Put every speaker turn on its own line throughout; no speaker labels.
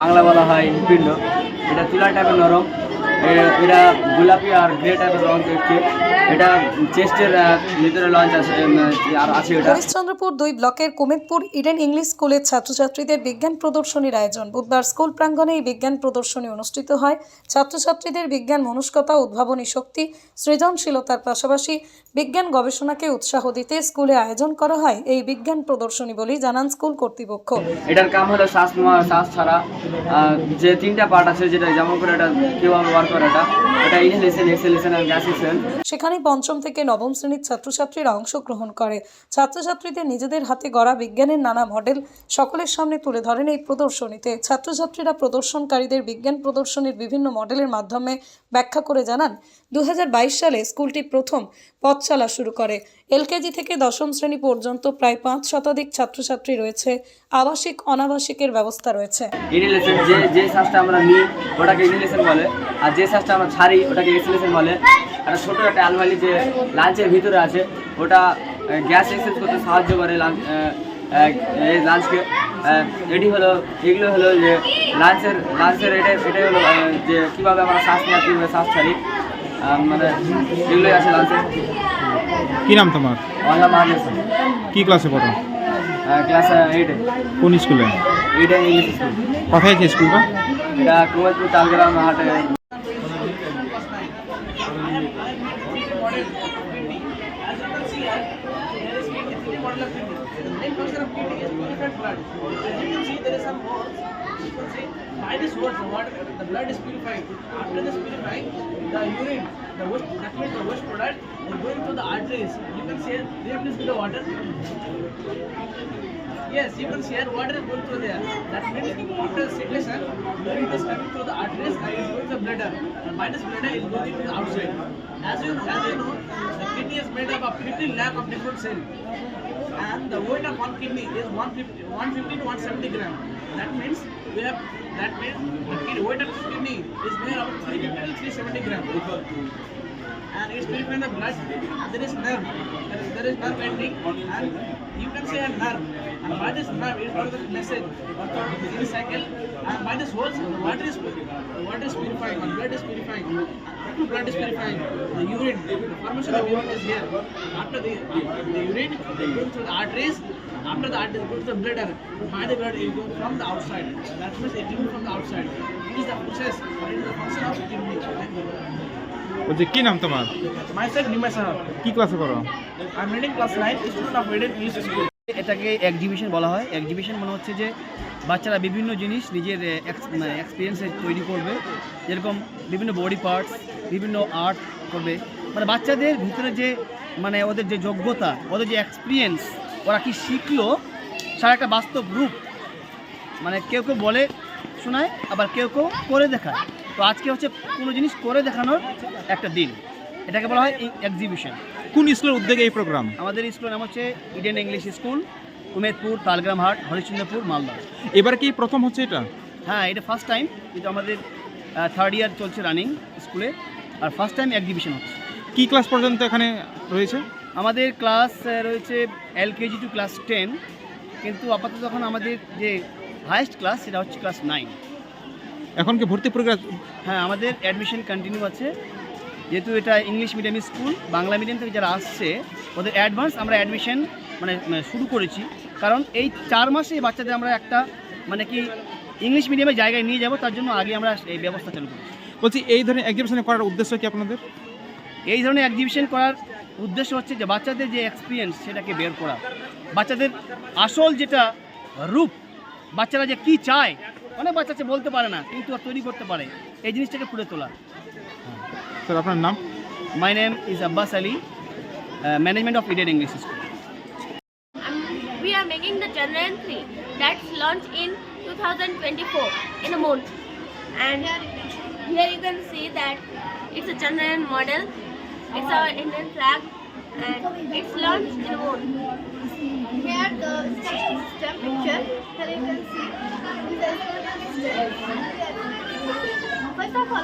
বাংলা বলা হয় পিণ্ড এটা তুলা টাইপের নরম। এটা গোলাপি আর গ্রে টাইপের রং দেখতে এটা চেস্টের ভিতরে লঞ্চ আছে আর আছে এটা।
হরিশ্চন্দ্রপুর দুই ব্লকের কুমেদপুর ইডেন ইংলিশ স্কুলের ছাত্রছাত্রীদের বিজ্ঞান প্রদর্শনীর আয়োজন। বুধবার স্কুল প্রাঙ্গণে এই বিজ্ঞান প্রদর্শনী অনুষ্ঠিত হয়। ছাত্রছাত্রীদের বিজ্ঞান মনস্কতা উদ্ভাবনী শক্তি সৃজনশীলতার পাশাপাশি বিজ্ঞান গবেষণাকে উৎসাহ দিতে স্কুলে আয়োজন করা হয়। এই বিজ্ঞান প্রদর্শনী বলেই জানান স্কুল কর্তৃপক্ষ।
এটার কাম হলো শ্বাস নেওয়া শ্বাস ছাড়া। যে তিনটা পার্ট আছে যেটা যেমন করে এটা কীভাবে ওয়ার্ক
সেখানে পঞ্চম থেকে নবম শ্রেণির ছাত্রছাত্রীরা অংশগ্রহণ করে। ছাত্রছাত্রীদের নিজেদের হাতে গড়া বিজ্ঞানের নানা মডেল সকলের সামনে তুলে ধরেন এই প্রদর্শনীতে। ছাত্রছাত্রীরা প্রদর্শনকারীদের বিজ্ঞান প্রদর্শনীর বিভিন্ন মডেলের মাধ্যমে ব্যাখ্যা করে জানান দু হাজার বাইশ সালে স্কুলটি প্রথম পথ চলা শুরু করে। এলকেজি থেকে দশম শ্রেণি পর্যন্ত প্রায় পাঁচ শতাধিক ছাত্রছাত্রী রয়েছে। আবাসিক, অনাবাসিকের ব্যবস্থা রয়েছে।
যে যে শ্বাসটা আমরা নিই, ওটাকে ইনহেলেশন বলে। আর যে শ্বাসটা আমরা ছাড়ি, ওটাকে এক্সেলেশন বলে। একটা ছোটো একটা আলমারি যে লাঞ্চের ভিতরে আছে, ওটা গ্যাস এক্সচেঞ্জ করতে সাহায্য করে লাঞ্চ এই লাঞ্চকে এটি হলো এগুলো হলো যে লাঞ্চের লাঞ্চের এটা এটাই হলো যে কীভাবে আমরা শ্বাস নেওয়া কীভাবে শ্বাস ছাড়ি। মানে এগুলোই আছে লাঞ্চের
কি নাম তোমার?
বাংলা মাহাদেশ
কি ক্লাসে পড়ো?
ক্লাস এইটে
কোন স্কুলে
এইটে ইংলিশ স্কুল
কোথায় আছে স্কুলটা
এটা কুমারপুর তালগ্রাম হাটে।
Main function of kidney is purified blood. As you can see, there is some holes. You can see by this hole, the water, the blood is purified. After this purifying, the urine, the waste, that means the waste product is going to the arteries. You can see, here, please see the water. Yes, you can see here water going through there. That means after circulation, urine is coming through the arteries and is going to the bladder. And this bladder is going to the outside. As you, as you know, the kidney is made up of 15 lakh of different cells and the weight of one kidney is 150, 150 to 170 gram. That means we have that means the kidney, weight of kidney is up of 350 to 370 gram. And it's purifying the blood. There is nerve. There is, there is nerve ending, and you can say a nerve. And by this nerve, it goes the message in a cycle. And by this whole the water is the water is purifying, blood is purifying. And blood is purifying. The urine, the formation of urine is here. After the the urine, they go through the arteries. After the arteries, go to the bladder. By the blood, it goes from the outside. That means it comes from the outside. It is the process, it is the function of the kidney.
বলছি কি নাম তোমার. কি ক্লাসে পড়ো?
I'm reading class 9, student of Eden English School.
এটাকে exhibition বলা হয়। এক্সিবিশন মনে হচ্ছে যে বাচ্চারা বিভিন্ন জিনিস নিজের এক্সপিরিয়েন্সে তৈরি করবে। যেরকম বিভিন্ন বডি পার্টস বিভিন্ন আর্ট করবে। মানে বাচ্চাদের ভিতরে যে মানে ওদের যে যোগ্যতা ওদের যে এক্সপিরিয়েন্স ওরা কি শিখলো সারা একটা বাস্তব রূপ মানে কেউ কেউ বলে শোনায় আবার কেউ কেউ করে দেখায়। তো আজকে হচ্ছে কোনো জিনিস করে দেখানোর একটা দিন। এটাকে বলা হয় এক্সিবিশন
কোন স্কুলের উদ্যোগে এই প্রোগ্রাম
আমাদের স্কুলের নাম হচ্ছে Eden English school Umedpur Talgram Hat Harishchandrapur Malda.
এবার কি প্রথম হচ্ছে এটা?
হ্যাঁ এটা ফার্স্ট টাইম কিন্তু আমাদের থার্ড ইয়ার চলছে রানিং স্কুলে আর ফার্স্ট টাইম এক্সিবিশন হচ্ছে।
কী ক্লাস পর্যন্ত এখানে রয়েছে?
আমাদের ক্লাস রয়েছে L KG to class ten কিন্তু আপাতত এখন আমাদের যে হায়েস্ট ক্লাস সেটা হচ্ছে ক্লাস নাইন
এখন কি ভর্তি প্রক্রিয়া?
হ্যাঁ আমাদের অ্যাডমিশন কন্টিনিউ আছে। যেহেতু এটা English medium school Bangla medium থেকে যারা আসছে ওদের অ্যাডভান্স আমরা অ্যাডমিশন মানে মানে শুরু করেছি। কারণ এই চার মাসে বাচ্চাদের আমরা একটা মানে কি ইংলিশ মিডিয়ামে জায়গায় নিয়ে যাব তার জন্য আগে আমরা এই ব্যবস্থা চালু করেছি।
বলছি এই ধরনের এক্সিবিশন করার উদ্দেশ্য কি আপনাদের?
এই ধরনের এক্সিবিশন করার উদ্দেশ্য হচ্ছে যে বাচ্চাদের যে এক্সপিরিয়েন্স সেটাকে বের করা। বাচ্চাদের আসল যেটা রূপ বাচ্চারা যে কি চায় অনেক বাচ্চা আছে বলতে পারে না কিন্তু তৈরি করতে পারে এই জিনিসটাকে ফুটে তোলা
স্যার আপনার নাম
My name is Abbas Ali, uh, Management of Indian English
Um, we are making the Chandrayaan 3 that's launched in 2024 in the moon. And here you can see that it's a Chandrayaan model. It's our Indian flag and it's launched in the moon.
Here the system picture.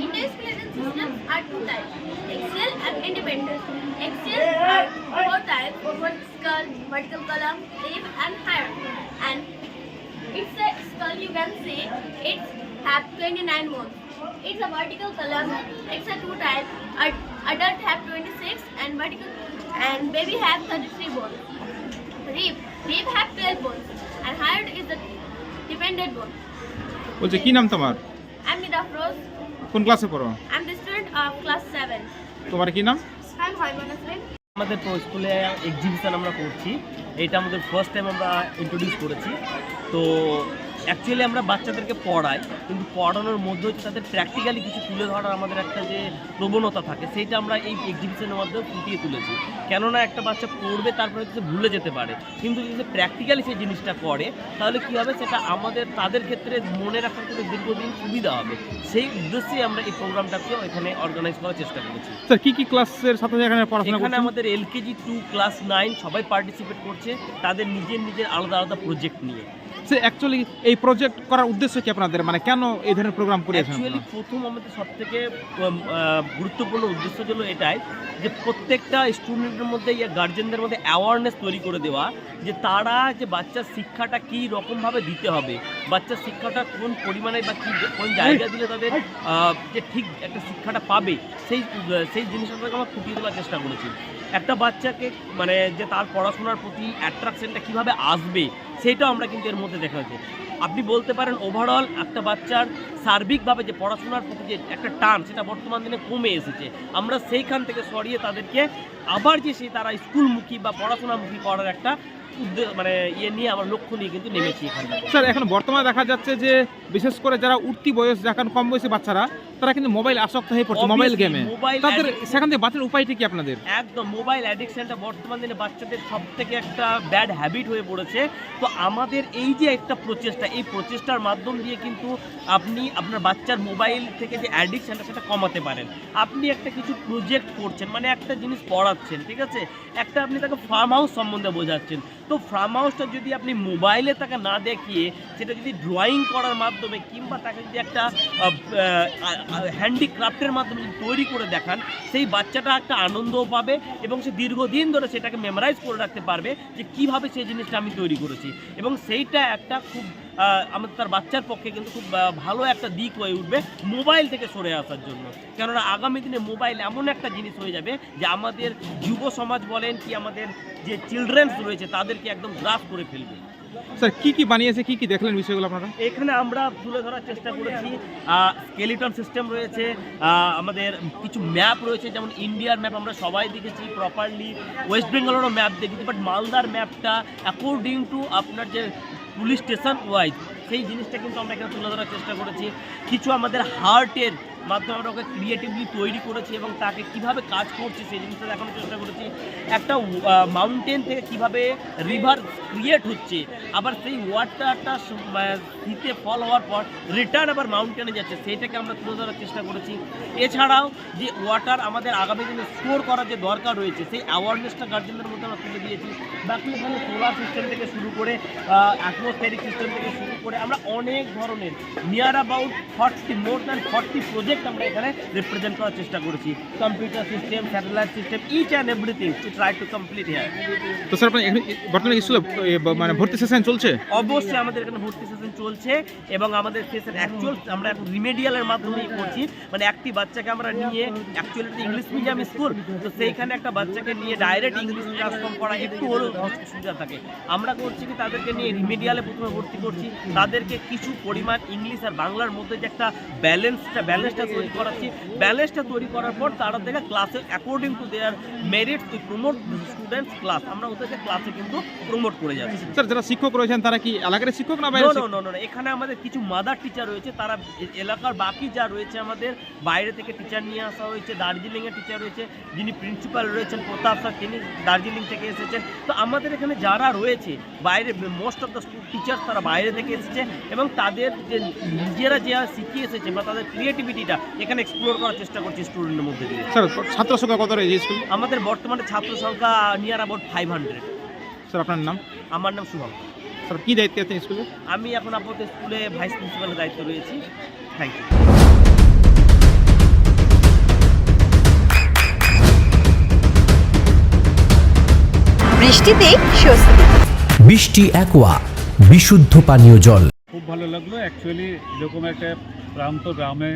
Endoskeletal systems are two types, axial and independent. Axial are four types, vertical, vertical column, rib and hyoid. And it's a skull you can see, it's have 29 bones. It's a vertical column, it's a two types, Ad- adult have 26 and vertical and baby have 33 bones. Rib, rib have 12 bones and hyoid is the dependent bone.
বলছে কি নাম তোমার
I'm Nida Froz,
কোন ক্লাসে পড়ো
I am the student of class 7.
তোমার কি নাম
আই Haimana Singh.
আমাদের তো স্কুলে এক্সিবিশন আমরা করছি এটা আমাদের ফার্স্ট টাইম আমরা ইন্ট্রোডিউস করেছি তো অ্যাকচুয়ালি আমরা বাচ্চাদেরকে পড়াই কিন্তু পড়ানোর মধ্যে হচ্ছে তাদের প্র্যাকটিক্যালি কিছু তুলে ধরার আমাদের একটা যে প্রবণতা থাকে সেইটা আমরা এই এক্সিবিশনের মাধ্যমে ফুটিয়ে তুলেছি। কেননা একটা বাচ্চা পড়বে তারপরে হচ্ছে ভুলে যেতে পারে। কিন্তু যদি প্র্যাকটিক্যালি সেই জিনিসটা করে তাহলে কী হবে? সেটা আমাদের তাদের ক্ষেত্রে মনে রাখার ক্ষেত্রে দীর্ঘদিন সুবিধা হবে। সেই উদ্দেশ্যেই আমরা এই প্রোগ্রামটাকে এখানে অর্গানাইজ করার চেষ্টা করেছি।
স্যার কী কী ক্লাসের সাথে এখানে পড়াশোনা
এখানে আমাদের এলকেজি টু ক্লাস নাইন সবাই পার্টিসিপেট করছে। তাদের নিজের নিজের আলাদা আলাদা প্রজেক্ট নিয়ে।
স্যার অ্যাকচুয়ালি এই প্রজেক্ট করার উদ্দেশ্য কি আপনাদের? মানে কেন এই ধরনের প্রোগ্রাম করেছেন
অ্যাকচুয়ালি প্রথম আমাদের গুরুত্বপূর্ণ উদ্দেশ্য ছিল এটাই যে প্রত্যেকটা স্টুডেন্টের মধ্যে ইয়া গার্জেনদের মধ্যে অ্যাওয়ারনেস তৈরি করে দেওয়া যে তারা যে বাচ্চার শিক্ষাটা কী রকমভাবে দিতে হবে বাচ্চার শিক্ষাটা কোন পরিমাণে বা কী কোন জায়গা দিলে তাদের যে ঠিক একটা শিক্ষাটা পাবে সেই সেই জিনিসটাকে আমরা ফুটিয়ে তোলার চেষ্টা করেছি। একটা বাচ্চাকে মানে যে তার পড়াশোনার প্রতি অ্যাট্রাকশনটা কীভাবে আসবে সেইটাও আমরা কিন্তু এর মধ্যে দেখা হয়েছে আপনি বলতে পারেন ওভারঅল একটা বাচ্চার সার্বিকভাবে যে পড়াশোনার প্রতি যে একটা টান, সেটা বর্তমান দিনে কমে এসেছে। আমরা সেইখান থেকে সরিয়ে তাদেরকে আবার যে সেই তারা স্কুলমুখী বা পড়াশোনামুখী করার একটা মানে ইয়ে নিয়ে আমার লক্ষ্য নিয়ে কিন্তু নেমেছি
স্যার, এখন বর্তমানে দেখা যাচ্ছে যে, বিশেষ করে যারা উঠতি বয়স এখন কম বয়সী বাচ্চারা তারা কিন্তু মোবাইল আসক্ত হয়ে পড়ছে মোবাইল গেমে তাদের সেখান থেকে বাঁচার উপায়টা কি আপনাদের?
একদম মোবাইল অ্যাডিকশনটা বর্তমান দিনে বাচ্চাদের সব থেকে একটা ব্যাড হ্যাবিট হয়ে পড়েছে। তো আমাদের এই যে একটা প্রচেষ্টা এই প্রচেষ্টার মাধ্যম দিয়ে কিন্তু আপনি আপনার বাচ্চার মোবাইল থেকে যে অ্যাডিকশনটা সেটা কমাতে পারেন। আপনি একটা কিছু প্রজেক্ট করছেন মানে একটা জিনিস পড়াচ্ছেন ঠিক আছে? একটা আপনি তাকে ফার্ম হাউস সম্বন্ধে বোঝাচ্ছেন। তো ফার্ম হাউসটা যদি আপনি মোবাইলে তাকে না দেখিয়ে সেটা যদি ড্রয়িং করার মাধ্যমে কিংবা তাকে যদি একটা হ্যান্ডিক্রাফটের মাধ্যমে তৈরি করে দেখান, সেই বাচ্চাটা একটা আনন্দও পাবে এবং সে দীর্ঘদিন ধরে সেটাকে মেমোরাইজ করে রাখতে পারবে যে কীভাবে সেই জিনিসটা আমি তৈরি করেছি। এবং সেইটা একটা খুব আমাদের তার বাচ্চার পক্ষে কিন্তু খুব ভালো একটা দিক হয়ে উঠবে মোবাইল থেকে সরে আসার জন্য। কেননা আগামী দিনে মোবাইল এমন একটা জিনিস হয়ে যাবে যে আমাদের যুব সমাজ বলেন কি আমাদের যে চিলড্রেন্স রয়েছে তাদেরকে একদম গ্রাস করে ফেলবে।
স্যার, কি কি বানিয়েছে, কি কি দেখলেন বিষয়গুলো আপনারা?
এখানে আমরা তুলে ধরার চেষ্টা করেছি স্কেলিটন সিস্টেম রয়েছে আমাদের কিছু ম্যাপ রয়েছে, যেমন ইন্ডিয়ার ম্যাপ আমরা সবাই দেখেছি প্রপারলি ওয়েস্ট বেঙ্গলেরও ম্যাপ দেখেছি বাট মালদার ম্যাপটা অ্যাকর্ডিং টু আপনার যে পুলিশ স্টেশন ওয়াইজ সেই জিনিসটা কিন্তু আমরা এখানে তুলে ধরার চেষ্টা করেছি। কিছু আমাদের হার্টের মাধ্যমে আমরা ওকে ক্রিয়েটিভলি তৈরি করেছি এবং তাকে কীভাবে কাজ করছে সেই জিনিসটা দেখানোর চেষ্টা করেছি। একটা মাউন্টেন থেকে কীভাবে রিভার ক্রিয়েট হচ্ছে, আবার সেই ওয়াটারটা শীতে ফল হওয়ার পর রিটার্ন আবার মাউন্টেনে যাচ্ছে, সেইটাকে আমরা তুলে ধরার চেষ্টা করেছি। এছাড়াও যে ওয়াটার আমাদের আগামী দিনে স্টোর করার যে দরকার রয়েছে, সেই অ্যাওয়ারনেসটা গার্জেনদের মধ্যে আমরা তুলে দিয়েছি। বাকি এখানে সোলার সিস্টেম থেকে শুরু করে অ্যাটমসফেরিক সিস্টেম থেকে শুরু করে আমরা অনেক ধরনের near about forty more than forty project আমরা এখানে রিপ্রেজেন্ট করার চেষ্টা করেছি। Computer system satellite system each and everything to try to complete here
তো স্যার এখানে বর্তমানে স্কুলে মানে ভর্তি সেশন চলছে?
অবশ্যই আমাদের এখানে ভর্তি সেশন চলছে এবং আমাদের সেশন অ্যাকচুয়াল আমরা এখন রিমেডিয়ালের মাধ্যমেই করছি। মানে একটি বাচ্চাকে আমরা নিয়ে অ্যাকচুয়ালি ইংলিশ মিডিয়াম স্কুল তো সেইখানে একটা বাচ্চাকে নিয়ে ডাইরেক্ট ইংলিশ ট্রান্সফর্ম করা একটু হলেও সুবিধা থাকে। আমরা করছি কি তাদেরকে নিয়ে রিমেডিয়ালে প্রথমে ভর্তি করছি। তাদেরকে কিছু পরিমাণ ইংলিশ আর বাংলার মধ্যে যে একটা ব্যালেন্সটা ব্যালেন্সটা তৈরি করাচ্ছি। ব্যালেন্সটা তৈরি করার পর তারা থেকে ক্লাসে according to their merit we promote students class আমরা ওদেরকে ক্লাসে কিন্তু প্রমোট করে যাচ্ছি।
স্যার যারা শিক্ষক রয়েছেন তারা কি এলাকার শিক্ষক না বাইরে
নো নো নো এখানে আমাদের কিছু মাদার টিচার রয়েছে তারা এলাকার বাকি যা রয়েছে আমাদের বাইরে থেকে টিচার নিয়ে আসা হয়েছে দার্জিলিংয়ের টিচার রয়েছে যিনি প্রিন্সিপাল রয়েছেন প্রতাপ স্যার তিনি দার্জিলিং থেকে এসেছেন। তো আমাদের এখানে যারা রয়েছে বাইরে মোস্ট অফ দ্য টিচার তারা বাইরে থেকে এসেছে এবং তাদের যে নিজেরা যে শিখিয়ে এসেছে বা তাদের ক্রিয়েটিভিটিটা
এটা এখানে এক্সপ্লোর করার চেষ্টা করছি স্টুডেন্টের মধ্যে দিয়ে।
স্যার ছাত্র সংখ্যা কত রয়েছে স্কুল
আমাদের বর্তমানে ছাত্র সংখ্যা near about five hundred
sir আপনার নাম?
আমার নাম শুভম
স্যার কী দায়িত্বে আছেন স্কুলে?
আমি এখন আপাতত স্কুলে ভাইস প্রিন্সিপালের দায়িত্ব রয়েছি। থ্যাংক ইউ
বৃষ্টিতে স্বস্তি।
বৃষ্টি অ্যাকোয়া বিশুদ্ধ পানীয় জল।
খুব ভালো লাগল। অ্যাকচুয়ালি এরকম একটা প্রান্ত গ্রামে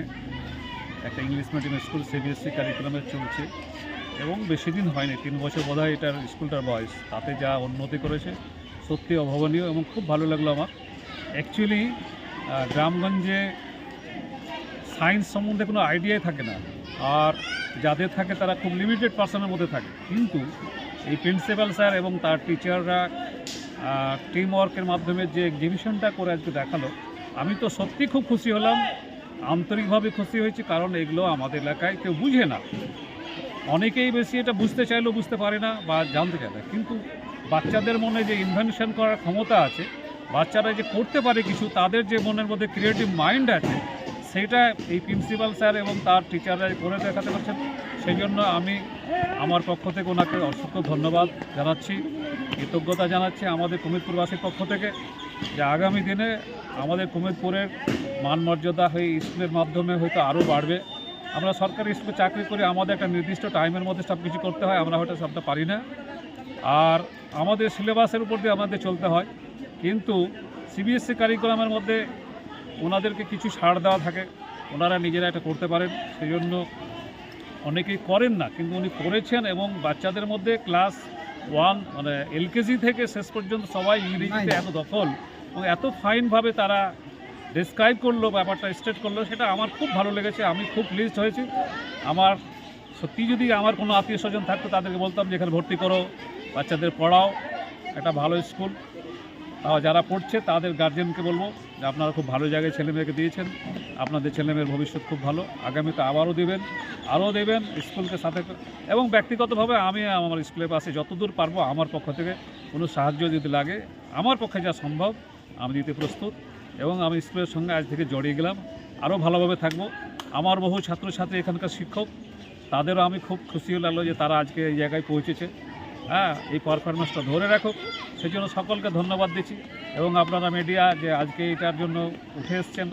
একটা ইংলিশ মিডিয়াম স্কুল সিবিএসসি কারিকুলামে চলছে। এবং বেশি দিন হয়নি, তিন বছর বোধ হয় এটার স্কুলটার বয়স। তাতে যা উন্নতি করেছে, সত্যি অভাবনীয় এবং খুব ভালো লাগল আমার। অ্যাকচুয়ালি গ্রামগঞ্জে সায়েন্স সম্বন্ধে কোনো আইডিয়াই থাকে না। আর যাদের থাকে তারা খুব লিমিটেড পার্সনের মধ্যে থাকে। কিন্তু এই প্রিন্সিপাল স্যার এবং তার টিচাররা টিম ওয়ার্কের মাধ্যমে যে এক্সিবিশনটা করে আজকে দেখাল, আমি তো সত্যি খুব খুশি হলাম। আন্তরিকভাবে খুশি হয়েছি, কারণ এগুলো আমাদের এলাকায় কেউ বুঝে না। অনেকেই বেশি এটা বুঝতে চাইলেও বুঝতে পারে না বা জানতে চায় না। কিন্তু বাচ্চাদের মনে যে ইনভেনশন করার ক্ষমতা আছে, বাচ্চারা যে করতে পারে কিছু, তাদের যে মনের মধ্যে ক্রিয়েটিভ মাইন্ড আছে, সেটা এই প্রিন্সিপাল স্যার এবং তার টিচাররা করে দেখাতে পারছেন। সেই জন্য আমি আমার পক্ষ থেকে ওনাকে অসংখ্য ধন্যবাদ জানাচ্ছি, কৃতজ্ঞতা জানাচ্ছি আমাদের কুমিরপুরবাসীর পক্ষ থেকে। যে আগামী দিনে আমাদের কুমিরপুরের মান মর্যাদা হয়ে স্কুলের মাধ্যমে হয়তো আরও বাড়বে। আমরা সরকারি স্কুলে চাকরি করে আমাদের একটা নির্দিষ্ট টাইমের মধ্যে সব কিছু করতে হয়, আমরা হয়তো সবটা পারি না। আর আমাদের সিলেবাসের উপর দিয়ে আমাদের চলতে হয়। কিন্তু সিবিএসসি কারিকুলামের মধ্যে ওনাদেরকে কিছু ছাড় দেওয়া থাকে, ওনারা নিজেরা এটা করতে পারেন। সেই জন্য অনেকেই করেন না, কিন্তু উনি করেছেন এবং বাচ্চাদের মধ্যে ক্লাস ওয়ান মানে এলকেজি থেকে শেষ পর্যন্ত সবাই ইংরেজিতে এত দখল। এবং এত ফাইনভাবে তারা ডিসক্রাইব করল, ব্যাপারটা স্টেট করল, সেটা আমার খুব ভালো লেগেছে, আমি খুব প্লিজড হয়েছি। আমার, সত্যি যদি আমার কোনো আত্মীয় স্বজন থাকতো, তাদেরকে বলতাম যে এখানে ভর্তি করো, বাচ্চাদের পড়াও, একটা ভালো স্কুল যারা পড়ছে, তাদের গার্জেনকে বলব যে আপনারা খুব ভালো জায়গায় ছেলে মেয়েকে দিয়েছেন। আপনাদের ছেলে মেয়ের ভবিষ্যৎ খুব ভালো। আগামীতে আবারও দেবেন, আরও দেবেন স্কুলকে সাথে এবং ব্যক্তিগতভাবে আমি আমার স্কুলের পাশে যতদূর পারব আমার পক্ষ থেকে কোনো সাহায্য যদি লাগে, আমার পক্ষে যা সম্ভব আমি দিতে প্রস্তুত। এবং আমি স্কুলের সঙ্গে আজ থেকে জড়িয়ে গেলাম। আরও ভালোভাবে থাকব। আমার বহু ছাত্রছাত্রী এখানকার শিক্ষক, তাদেরও আমি খুব খুশি লাগল যে তারা আজকে এই জায়গায় পৌঁছেছে। হ্যাঁ এই পারফরমেন্সটা ধরে রাখুক। সেই জন্য সকলকে ধন্যবাদ দিচ্ছি এবং আপনারা মিডিয়া যে আজকে এটার জন্য উঠে এসছেন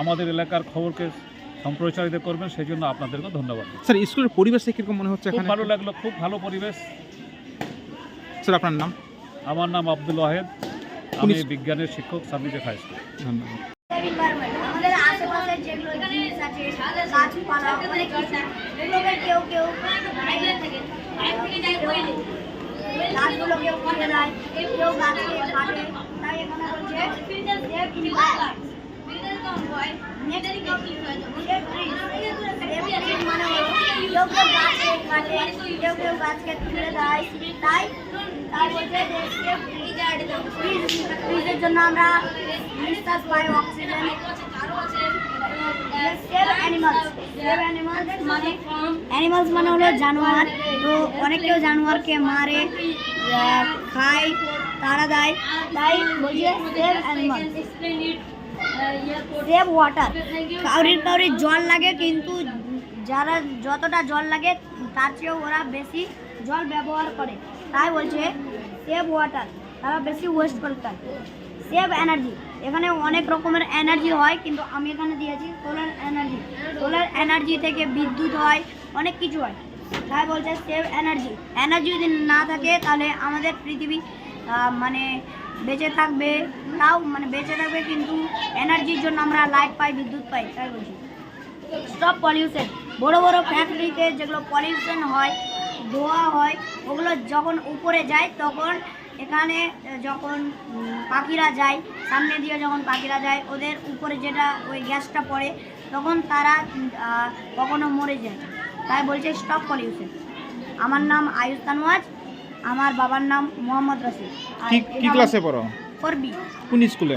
আমাদের এলাকার খবরকে সম্প্রচারিত করবেন সেই জন্য আপনাদেরকে ধন্যবাদ
স্যার স্কুলের পরিবেশে কীরকম মনে হচ্ছে
খুব ভালো লাগল খুব ভালো পরিবেশ।
স্যার আপনার নাম?
আমার নাম আব্দুল ওয়াহেদ। আমি বিজ্ঞানের শিক্ষক সাবজেক্ট হাই স্কুল।
ধন্যবাদ।
আমাদের আশেপাশে যেগুলো জিনিস আছে গাছপালা অনেক কিছু। কেউ কেউ গাছগুলো কেউ কেটে দেয় কেউ গাছকে কাটে তাই এখানে বলছে save environment. Next thing, save trees. Save trees মানে হলো কেউ কেউ গাছকে কাটে কেউ কেউ গাছকে তুলে দেয় তাই তাই বলছে যে save trees. Trees- trees-এর জন্য আমরা নিঃশ্বাস পাই অক্সিজেন সেভ অ্যানিমালস মানে হলো জানোয়ার। তো অনেক কেউ জানোয়ারকে মারে খায়, তারা দেয়। তাই বলছে সেভ ওয়াটার কাউরির কাউরির জল লাগে, কিন্তু যারা যতটা জল লাগে, তার চেয়েও ওরা বেশি জল ব্যবহার করে। তাই বলছে সেভ ওয়াটার তারা বেশি ওয়েস্ট করতে সেভ এনার্জি। এখানে অনেক রকমের এনার্জি হয়, কিন্তু আমি এখানে দিয়েছি সোলার এনার্জি। সোলার এনার্জি থেকে বিদ্যুৎ হয়, অনেক কিছু হয়। তাই বলছে সেভ এনার্জি। এনার্জি যদি না থাকে, তাহলে আমাদের পৃথিবী মানে বেঁচে থাকবে। তাও মানে বেঁচে থাকবে, কিন্তু এনার্জির জন্য আমরা লাইট পাই, বিদ্যুৎ পাই, তাই বলছি। স্টপ পলিউশন বড় বড় ফ্যাক্টরিতে যেগুলো পলিউশন হয়, ধোয়া হয়, ওগুলো যখন উপরে যায়, তখন এখানে যখন পাখিরা যায় সামনে দিয়ে যখন পাখিরা যায় ওদের উপরে যেটা ওই গ্যাসটা পড়ে তখন তারা কখনো মরে যায়। তাই বলছে স্টপ পলিউশন আমার নাম আয়ুষ তানওয়াজ আমার বাবার নাম মোহাম্মদ রশিদ।
কি কি ক্লাসে পড়ো?
করবি
কোন স্কুলে